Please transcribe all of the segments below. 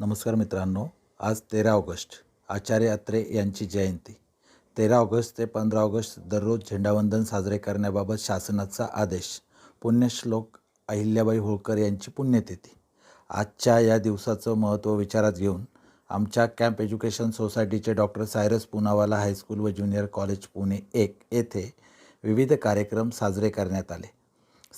नमस्कार मित्रांनो आज तेरा ऑगस्ट आचार्य अत्रे यांची जयंती. तेरा ऑगस्ट ते पंधरा ऑगस्ट दररोज झेंडावंदन साजरे करण्याबाबत शासनाचा आदेश पुण्यश्लोक अहिल्याबाई होळकर यांची पुण्यतिथी. आजच्या या दिवसाचं महत्त्व विचारात घेऊन आमच्या कॅम्प एज्युकेशन सोसायटीचे doctor Cyrus Poonawalla high school व ज्युनियर कॉलेज पुणे एक येथे विविध कार्यक्रम साजरे करण्यात आले.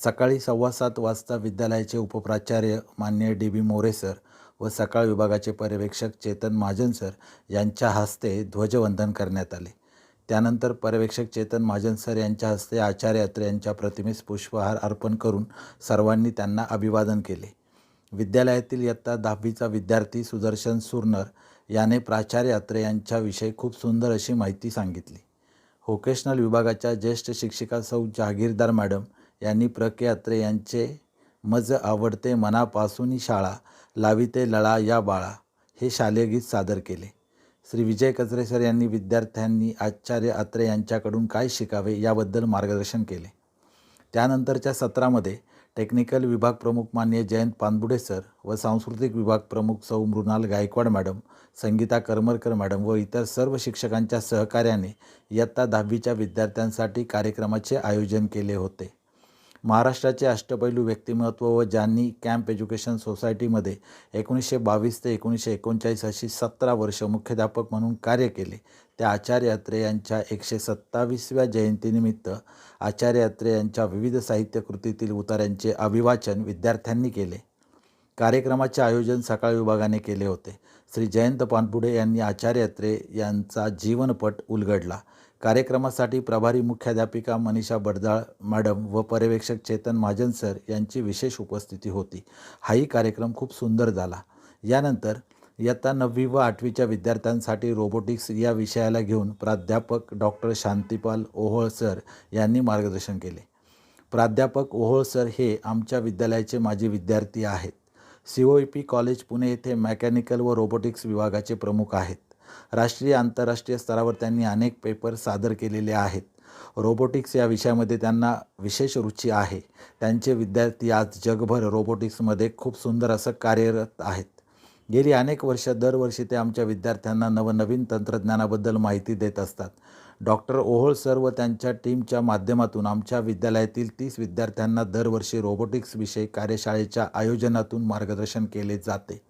सकाळी सव्वा सात वाजता विद्यालयाचे उपप्राचार्य मान्य डी बी मोरे सर व सकाळ विभागाचे पर्यवेक्षक चेतन महाजन सर यांच्या हस्ते ध्वजवंदन करण्यात आले. त्यानंतर पर्यवेक्षक चेतन महाजन सर यांच्या हस्ते आचार्य अत्रे यांच्या प्रतिमेस पुष्पहार अर्पण करून सर्वांनी त्यांना अभिवादन केले. विद्यालयातील इयत्ता दहावीचा विद्यार्थी सुदर्शन सुरनर याने प्राचार्य अत्रे यांच्याविषयी खूप सुंदर अशी माहिती सांगितली. व्होकेशनल विभागाच्या ज्येष्ठ शिक्षिका सौ जहागीरदार मॅडम यांनी प्र के अत्रे यांचे मज आवडते मनापासून शाळा लाविते लळा या बाळा हे शालेय गीत सादर केले. श्री विजय कचरे सर यांनी विद्यार्थ्यांनी आचार्य अत्रे यांच्याकडून काय शिकावे याबद्दल मार्गदर्शन केले. त्यानंतरच्या सत्रामध्ये टेक्निकल विभाग प्रमुख मान्य जयंत पानबुडे सर व सांस्कृतिक विभाग प्रमुख सौ मृणाल गायकवाड मॅडम संगीता करमरकर मॅडम व इतर सर्व शिक्षकांच्या सहकार्याने इयत्ता दहावीच्या विद्यार्थ्यांसाठी कार्यक्रमाचे आयोजन केले होते. महाराष्ट्राचे अष्टपैलू व्यक्तिमत्व व ज्यांनी कॅम्प एज्युकेशन सोसायटीमध्ये एकोणीसशे बावीस ते एकोणीसशे एकोणचाळीस अशी सतरा वर्ष मुख्याध्यापक म्हणून कार्य केले त्या आचार्य अत्रे यांच्या एकशे सत्तावीसव्या जयंतीनिमित्त आचार्य अत्रे यांच्या विविध साहित्यकृतीतील उतार्यांचे अभिवाचन विद्यार्थ्यांनी केले. कार्यक्रमाचे आयोजन सकाळ विभागाने केले होते. श्री जयंत पानपुडे यांनी आचार्य अत्रे यांचा जीवनपट उलगडला. कार्यक्रमासाठी प्रभारी मुख्याध्यापिका मनीषा बडदाळ मॅडम व पर्यवेक्षक चेतन महाजन सर यांची विशेष उपस्थिती होती. हाही कार्यक्रम खूप सुंदर झाला. यानंतर इयत्ता नववी व आठवीच्या विद्यार्थ्यांसाठी रोबोटिक्स या विषयाला घेऊन प्राध्यापक डॉक्टर शांतिपाल ओहोळ सर यांनी मार्गदर्शन केले. प्राध्यापक ओहोळ सर हे आमच्या विद्यालयाचे माजी विद्यार्थी आहेत. C O E P college Pune येथे मेकॅनिकल व रोबोटिक्स विभागाचे प्रमुख आहेत. राष्ट्रीय आंतरराष्ट्रीय स्तरावर त्यांनी अनेक पेपर सादर केलेले आहेत. रोबोटिक्स या विषयामध्ये त्यांना विशेष रुची आहे. त्यांचे विद्यार्थी आज जगभर रोबोटिक्समध्ये खूप सुंदर असं कार्यरत आहेत. गेली अनेक वर्ष दरवर्षी ते आमच्या विद्यार्थ्यांना नवनवीन तंत्रज्ञानाबद्दल माहिती देत असतात. डॉक्टर ओहोळ सर व त्यांच्या टीमच्या माध्यमातून आमच्या विद्यालयातील तीस विद्यार्थ्यांना दरवर्षी रोबोटिक्सविषयी कार्यशाळेच्या आयोजनातून मार्गदर्शन केले जाते.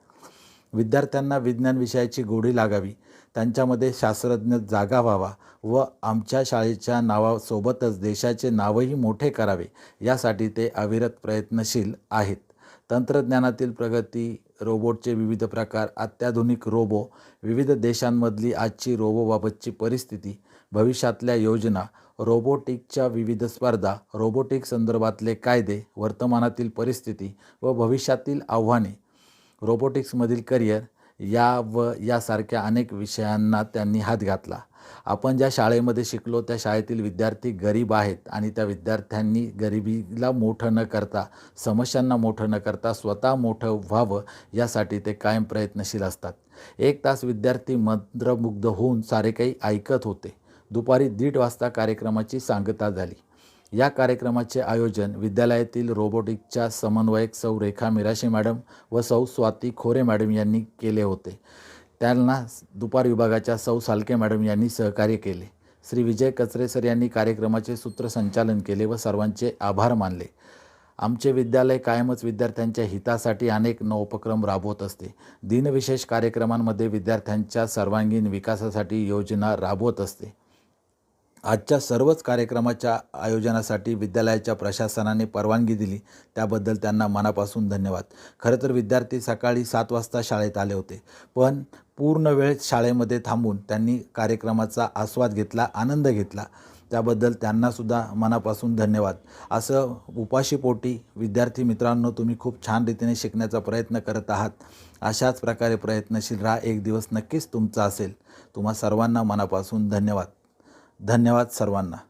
विद्यार्थ्यांना विज्ञान विषयाची गोडी लागावी. त्यांच्यामध्ये शास्त्रज्ञ जागा व्हावा व आमच्या शाळेच्या नावासोबतच देशाचे नावही मोठे करावे यासाठी ते अविरत प्रयत्नशील आहेत. तंत्रज्ञानातील प्रगती रोबोटचे विविध प्रकार अत्याधुनिक रोबो विविध देशांमधली आजची रोबोबाबतची परिस्थिती भविष्यातल्या योजना रोबोटिकच्या विविध स्पर्धा रोबोटिक संदर्भातले कायदे वर्तमानातील परिस्थिती व भविष्यातील आव्हाने रोबोटिक्समधील करिअर या व यासारख्या अनेक विषयांना त्यांनी हात घातला. आपण ज्या शाळेमध्ये शिकलो त्या शाळेतील विद्यार्थी गरीब आहेत आणि त्या विद्यार्थ्यांनी गरिबीला मोठं न करता समस्यांना मोठं न करता स्वतः मोठं व्हावं यासाठी ते कायम प्रयत्नशील असतात. एक तास विद्यार्थी मंत्रमुग्ध होऊन सारे काही ऐकत होते. दुपारी दीड वाजता कार्यक्रमाची सांगता झाली. या कार्यक्रमाचे आयोजन विद्यालयातील रोबोटिकच्या समन्वयक सौ रेखा मिराशे मॅडम व सौ स्वाती खोरे मॅडम यांनी केले होते. त्यांना दुपार विभागाच्या सौ सालके मॅडम यांनी सहकार्य केले. श्री विजय कचरे सर यांनी कार्यक्रमाचे सूत्रसंचालन केले व सर्वांचे आभार मानले. आमचे विद्यालय कायमच विद्यार्थ्यांच्या हितासाठी अनेक नवोपक्रम राबवत असते. दिनविशेष कार्यक्रमांमध्ये विद्यार्थ्यांच्या सर्वांगीण विकासासाठी योजना राबवत असते. आजच्या सर्वच कार्यक्रमाच्या आयोजनासाठी विद्यालयाच्या प्रशासनाने परवानगी दिली. त्याबद्दल त्यांना मनापासून धन्यवाद. खरं तर विद्यार्थी सकाळी सात वाजता शाळेत आले होते. पण पूर्ण वेळ शाळेमध्ये थांबून त्यांनी कार्यक्रमाचा आस्वाद घेतला आनंद घेतला. त्याबद्दल त्यांनासुद्धा मनापासून धन्यवाद. असं उपाशीपोटी विद्यार्थी मित्रांनो तुम्ही खूप छान रीतीने शिकण्याचा प्रयत्न करत आहात. अशाच प्रकारे प्रयत्नशील राहा. एक दिवस नक्कीच तुमचा असेल. तुम्हा सर्वांना मनापासून धन्यवाद. धन्यवाद सर्वांना.